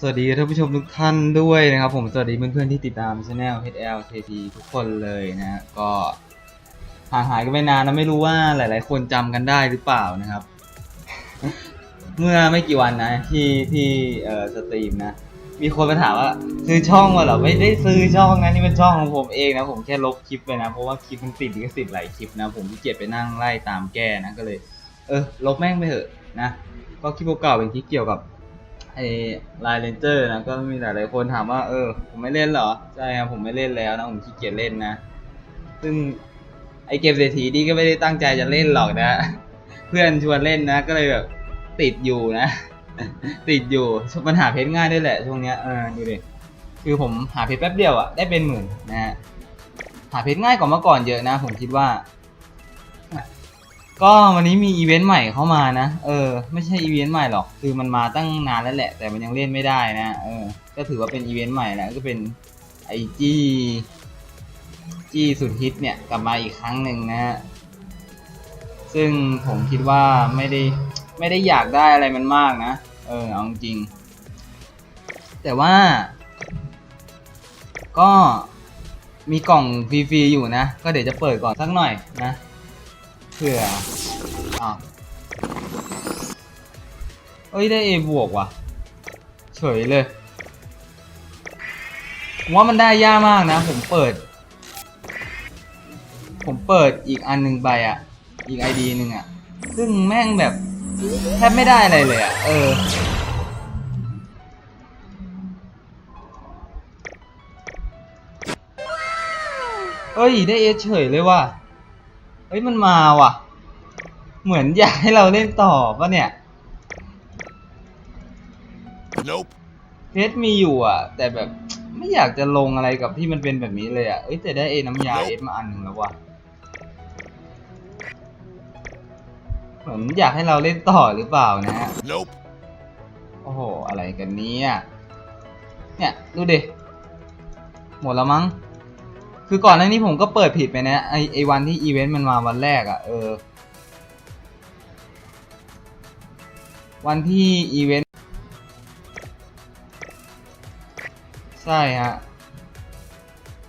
สวัสดีท่านผู้ชมทุกท่านด้วยนะครับ ผมสวัสดีเพื่อนๆที่ติดตามช anel HL KT ทุกคนเลยนะฮะก็ห่างหายกันไปนานนะไม่รู้ว่าหลาย ๆ คนจำกันได้หรือเปล่านะครับ เมื่อไม่กี่วันนะที่ที่เอ่อสตรีมนะ มีคนมาถามว่า ซื้อช่องมาเหรอไม่ได้ซื้อช่องนะนี่เป็นช่องของผมเองนะผมแค่ลบคลิปไปนะ เพราะว่าคลิปมันติดลิขสิทธิ์หลายคลิปนะ ผมขี้เกียจไปนั่งไล่ตามแก้นะก็เลย เออลบแม่งไปเถอะนะก็คลิปเก่าๆเป็นคลิปเกี่ยวกับ ไอไลน์เลนเจอร์นะก็มีหลายๆคนถามว่าเออ ผมไม่เล่นเหรอ ใช่ครับผมไม่เล่นแล้วนะ ผมขี้เกียจเล่นนะ ซึ่งไอเกมเศรษฐีนี่ก็ไม่ได้ตั้งใจจะเล่นหรอกนะ เพื่อนชวนเล่นนะ ก็เลยแบบติดอยู่นะ ติดอยู่มันหาเพชรง่ายด้วยแหละช่วงเนี้ยเออดูดิคือผมหาเพชรแป๊บเดียวอะได้เป็นหมื่นนะฮะหาเพชรง่ายกว่าเมื่อก่อนเยอะนะ ผมคิดว่า ก็วันนี้มีอีเวนต์ใหม่เข้ามานะ เออ ไม่ใช่อีเวนต์ใหม่หรอก คือมันมาตั้งนานแล้วแหละ แต่มันยังเล่นไม่ได้นะ เออ ก็ถือว่าเป็นอีเวนต์ใหม่แหละก็เป็นไอจีจีสุดฮิตเนี่ยกลับมาอีกครั้งหนึ่งนะฮะ ซึ่งผมคิดว่าไม่ได้ไม่ได้อยากได้อะไรมันมากนะ เออ เอาจริง แต่ว่า ก็มีกล่องฟรีๆอยู่นะ ก็เดี๋ยวจะเปิดก่อนสักหน่อยนะ เผื่ออะเอ้ยได้ A บวกว่ะ เฉยเลยผมว่ามันได้ยากมากนะ ผมเปิด ผมเปิดอีกอันหนึ่งไปอะ อีก ID หนึ่งอะ ซึ่งแม่งแบบแทบไม่ได้อะไรเลยอะ เออเฮ้ย ได้เอเฉยเลยว่ะ เฮ้ยมันมาว่ะ เหมือนอยากให้เราเล่นต่อปะเนี่ย Nope. เพชรมีอยู่อะ แต่แบบไม่อยากจะลงอะไรกับที่มันเป็นแบบนี้เลยอะเอ้ยแต่ได้เอน้ำยาเอสมาอันหนึ่งแล้วว่ะ เหมือนอยากให้เราเล่นต่อหรือเปล่านะฮะ Nope. โอ้โห อะไรกันเนี้เนี่ย ดูดิ หมดแล้วมั้ง คือก่อนหน้านี้ผมก็เปิดผิดไปนะไอไอวันที่อีเวนต์มันมาวันแรกอะ่ะเออ วันที่อีเวนต์ ใช่ฮะ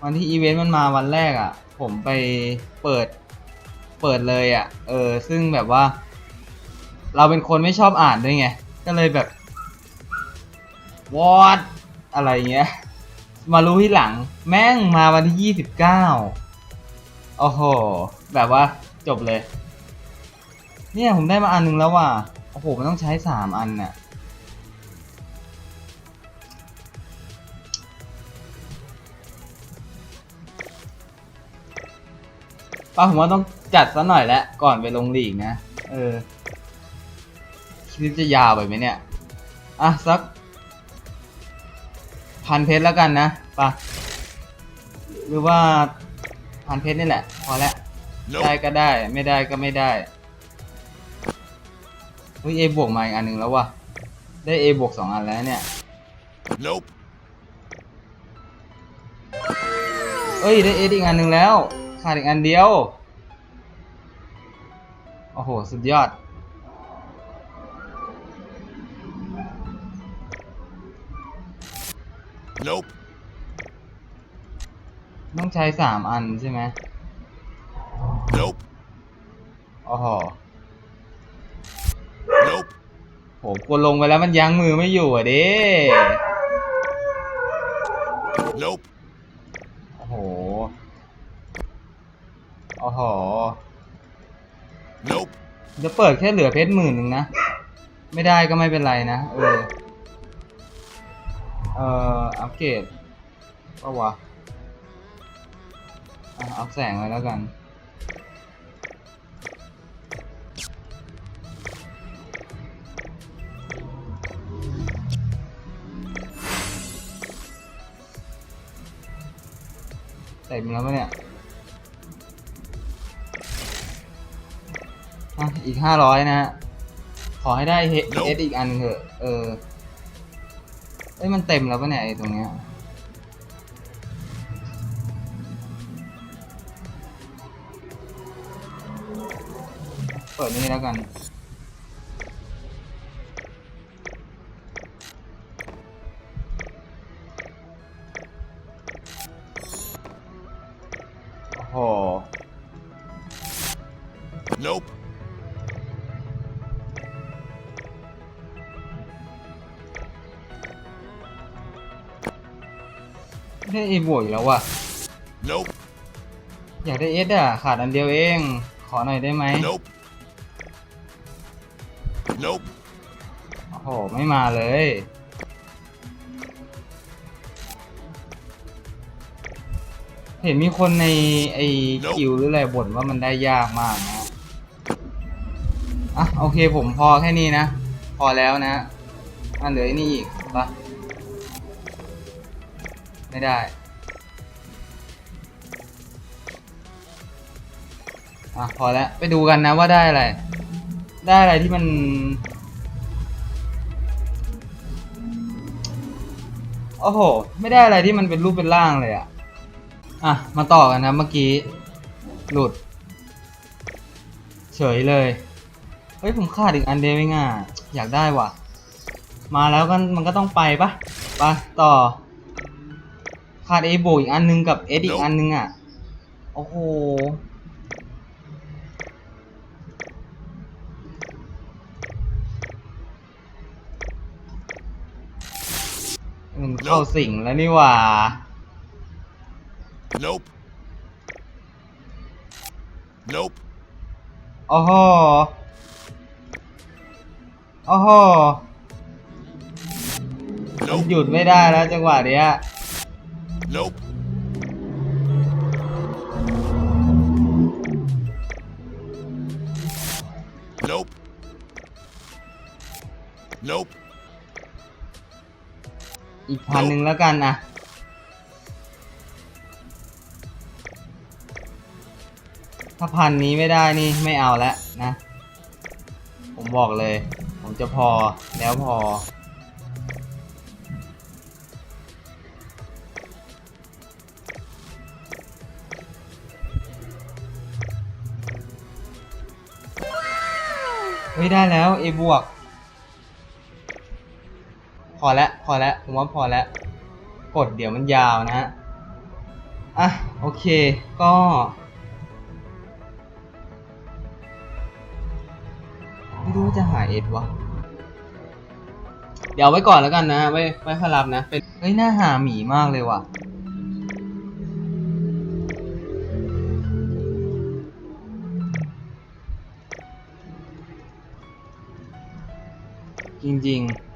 วันที่อีเวนต์มันมาวันแรกอะ่ะ ผมไปเปิด เปิดเลยอะ่ะ เออ ซึ่งแบบว่า เราเป็นคนไม่ชอบอ่านด้วยไง ก็เลยแบบวอดอะไรเงี้ย มารู้ที่หลัง แม่งมาวันที่ยี่สิบเก้าโอ้โห แบบว่าจบเลย เนี่ยผมได้มาอันหนึงแล้วว่ะ โอ้โห มันต้องใช้สามอันน่ะ ป้าผมว่าต้องจัดซะหน่อยแล้วก่อนไปลงหลีกนะ เออ คลิปจะยาวไปไหมเนี่ย อะ สัก พันเพชรแล้วกันนะป่ะหรือว่าพันเพชรนี่แหละ พอแล้ว ได้ Nope. ก็ได้ ไม่ได้ก็ไม่ได้เฮ้ยเอบวกมาอีกอันหนึ่งแล้วว่ะได้เอบวกสองอันแล้วเนี่ย Nope. เอ้ยได้เออีกอันหนึ่งแล้ว ขาดอีกอันเดียว โอ้โห สุดยอด Nope. ต้องใช้สามอันใช่ไหม Nope. โอ้โห Nope. โหกดลงไปแล้วมันยั้งมือไม่อยู่อะเด้ Nope. โอ้โห โอ้โห Nope. จะเปิดแค่เหลือเพชรหมื่นหนึ่งนะ ไม่ได้ก็ไม่เป็นไรนะ เออ เอ่ออัปเกรดก็วะอัพแสงไว้แล้วกัน เต็มแล้วปะเนี่ยอีกห้าร้อยนะฮะ ขอให้ได้เฮ Nope เอสอีกอันเถอะ เออ เอ้ยมันเต็มแล้วปะเนี่ยไอ้ตรงเนี้ยเปิดนี่แล้วกันโอ้โห Nope ได้เอบวกอีกแล้วว่ะ Nope. อยากได้เอสอะ ขาดอันเดียวเอง ขอหน่อยได้ไหม Nope. Nope. โอ้โห ไม่มาเลย เห็นมีคนในไอคิวหรืออะไรบ่นว่ามันได้ยากมากนะ อะ โอเคผมพอแค่นี้นะ พอแล้วนะอะเหลือไอ้นี่อีกปะ ไม่ได้อะพอแล้วไปดูกันนะว่าได้อะไร ได้อะไรที่มัน โอ้โห ไม่ได้อะไรที่มันเป็นรูปเป็นร่างเลยอะอะ มาต่อกันนะเมื่อกี้ หลุด เฉยเลย เฮ้ย ผมขาดอีกอันเดียวเองอะอยากได้ว่ะ มาแล้วกันมันก็ต้องไปปะไปต่อ ขาดเอโบอีกอันนึงกับเอสอีกอันนึงอะ โอ้โห มันเข้าสิงแล้วนี่หว่า Nope. Nope. โอ้โหโอ้โหมัน Nope. หยุดไม่ได้แล้วจังหวะเนี้ย Nope. Nope. Nope. อีกพันหนึ่งแล้วกันนะ ถ้าพันนี้ไม่ได้นี่ไม่เอาแล้วนะ ผมบอกเลย ผมจะพอแล้วพอ ฮ้ยได้แล้ว A บวก พอแล้วพอแล้วผมว่าพอแล้ว กดเดี๋ยวมันยาวนะฮะ อะ โอเค ก็ ไม่รู้ว่าจะหาเอ็ดวะ เดี๋ยวไว้ก่อนแล้วกันนะ ไว้ไว้ค่อยรับนะ เป็น เฮ้ยน่าหาหมีมากเลยว่ะ จริงๆ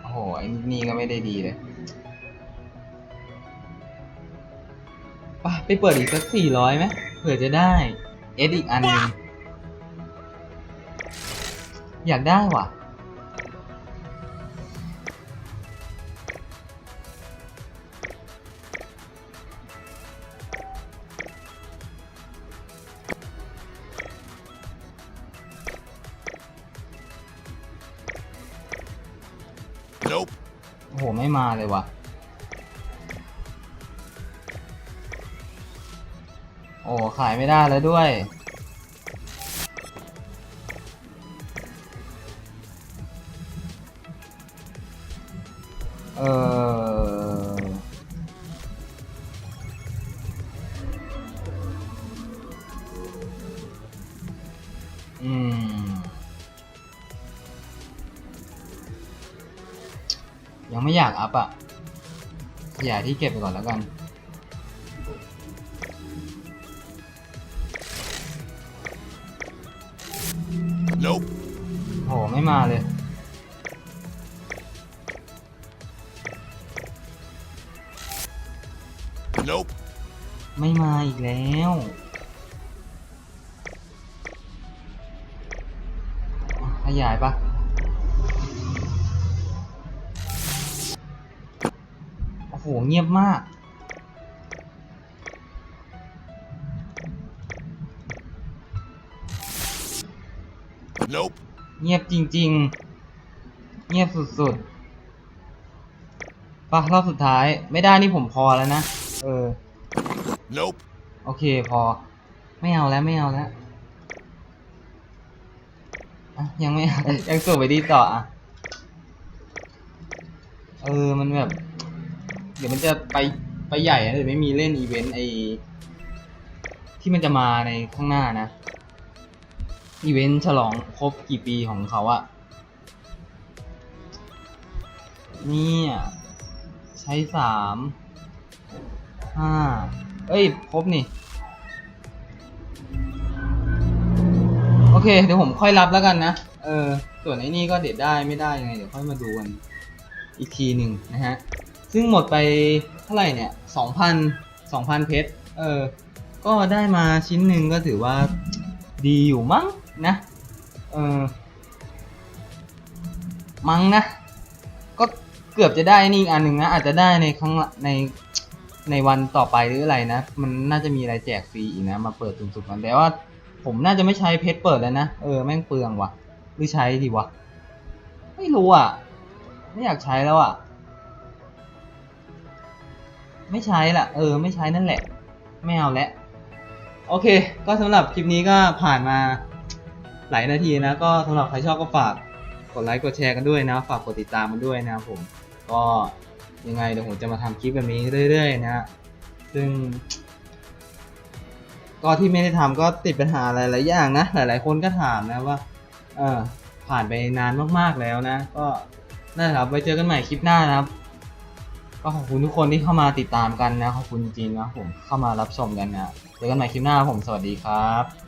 โอ้โหไอ้นี่ก็ไม่ได้ดีเลยไปไปเปิดอีกสักสี่ร้อยไหมเผื่อจะได้เอสอีกอันหนึ่งอยากได้ว่ะ หไม่มาเลยว่ะ โอ้ขายไม่ได้แล้วด้วย เออ อยากอัพอะขยายที่เก็บไปก่อนแล้วกัน Nope. โหไม่มาเลย Nope. ไม่มาอีกแล้ว ขยายปะ โอ้โหเงียบมาก Nope. เงียบจริง ๆ เงียบสุดๆปะรอบสุดท้ายไม่ได้นี่ผมพอแล้วนะ เออ Nope. โอเคพอ ไม่เอาแล้วไม่เอาแล้วอะยังไม่เอายังสูบไปดีต่ออะ เออ มันแบบ เดี๋ยวมันจะไปไปใหญ่นะเดี๋ยวไม่มีเล่นอีเวนต์ไอที่มันจะมาในข้างหน้านะอีเวนต์ฉลองครบกี่ปีของเขาอะเนี่ยใช้สามห้าเอ้ยครบนี่ โอเค เดี๋ยวผมค่อยรับแล้วกันนะ เออ ส่วนไอ้นี่ก็เด็ดได้ไม่ได้ยังไง เดี๋ยวค่อยมาดูกันอีกทีหนึ่งนะฮะ ซึ่งหมดไปเท่าไหร่เนี่ยสองพันสองพันเพชร เออ ก็ได้มาชิ้นหนึ่งก็ถือว่าดีอยู่มั้งนะ เออ มั้งนะ ก็เกือบจะได้นี่อีกอันหนึ่งนะ อาจจะได้ในครั้งละในในวันต่อไปหรืออะไรนะ มันน่าจะมีอะไรแจกฟรีอีกนะ มาเปิดสุ่มๆกันแต่ว่า ผมน่าจะไม่ใช้เพชรเปิดแล้วนะ เออ แม่งเปลืองว่ะ หรือใช้ดีวะ ไม่รู้อะ ไม่อยากใช้แล้วอะ ไม่ใช้ละเออ ไม่ใช้นั่นแหละ ไม่เอาแล้วโอเค ก็สำหรับคลิปนี้ก็ผ่านมาหลายนาทีนะ ก็สำหรับใครชอบก็ฝากกดไลค์กดแชร์กันด้วยนะ ฝากกดติดตามกันด้วยนะผม ก็ยังไงเดี๋ยวผมจะมาทำคลิปแบบนี้เรื่อยๆนะซึ่ง ก็ที่ไม่ได้ทำก็ติดปัญหาหลายๆอย่างนะ หลายๆคนก็ถามนะว่า เออผ่านไปนานมากๆแล้วนะ ก็นั่นแหละครับ ไว้เจอกันใหม่คลิปหน้านะครับ ก็ขอบคุณทุกคนที่เข้ามาติดตามกันนะ ขอบคุณจริงๆนะผมเข้ามารับชมกันนะเจอกันใหม่คลิปหน้าผมสวัสดีครับ